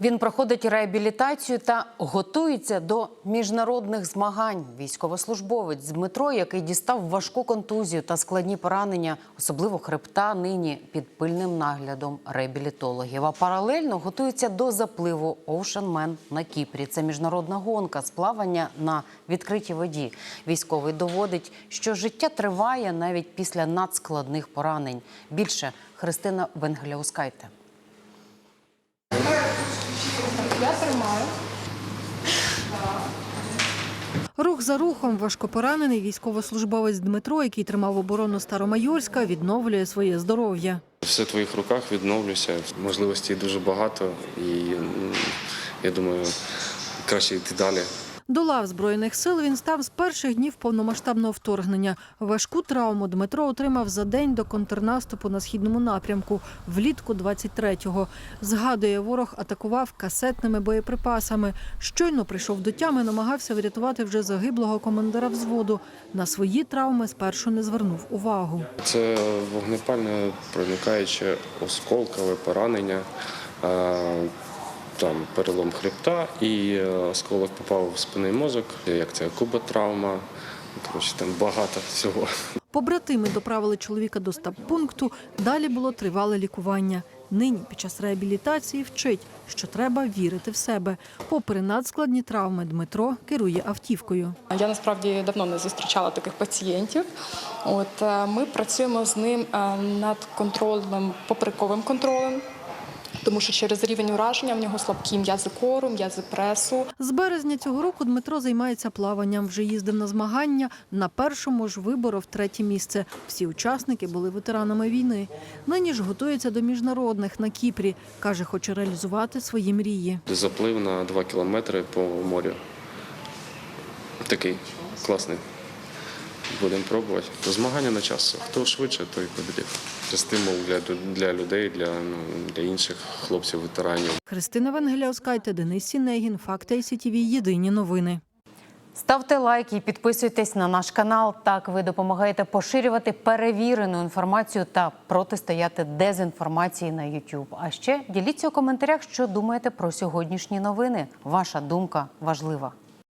Він проходить реабілітацію та готується до міжнародних змагань. Військовослужбовець Дмитро, який дістав важку контузію та складні поранення, особливо хребта, нині під пильним наглядом реабілітологів. А паралельно готується до запливу Man на Кіпрі. Це міжнародна гонка з плавання на відкритій воді. Військовий доводить, що життя триває навіть після надскладних поранень. Більше Христина Венгеляускайте. Рух за рухом важкопоранений військовослужбовець Дмитро, який тримав оборону Старомайорська, відновлює своє здоров'я. Все в твоїх руках відновлюся. Можливостей дуже багато, і я думаю, краще йти далі. До лав збройних сил він став з перших днів повномасштабного вторгнення. Важку травму Дмитро отримав за день до контрнаступу на східному напрямку влітку 23-го. Згадує, ворог атакував касетними боєприпасами. Щойно прийшов до тями, намагався врятувати вже загиблого командира взводу. На свої травми спершу не звернув увагу. Це вогнепальне проникаюче осколкове поранення. Там перелом хребта і е, осколок попав в спинний мозок, як це куботравма. Коротше, там багато всього. Побратими доправили чоловіка до стаб-пункту. Далі було тривале лікування. Нині під час реабілітації вчить, що треба вірити в себе. Попри надскладні травми, Дмитро керує автівкою. Я насправді давно не зустрічала таких пацієнтів. От е, ми працюємо з ним е, над контролем, поперековим контролем. Тому що через рівень ураження в нього слабкі м'язи кору, м'язи пресу. З березня цього року Дмитро займається плаванням. Вже їздив на змагання. На першому ж виборов третє місце. Всі учасники були ветеранами війни. Нині ж готується до міжнародних на Кіпрі. каже, хоче реалізувати свої мрії. Заплив на 2 кілометри по морю. Такий класний. Будемо пробувати. Змагання на час. Хто швидше, той побідить. Це стимул для, для людей, для, ну, для інших хлопців, ветеранів. Христина Венгеляускайте, Денис Сінегін, Факти СІТВ. Єдині новини. Ставте лайк і підписуйтесь на наш канал. Так ви допомагаєте поширювати перевірену інформацію та протистояти дезінформації на YouTube. А ще діліться у коментарях, що думаєте про сьогоднішні новини. Ваша думка важлива.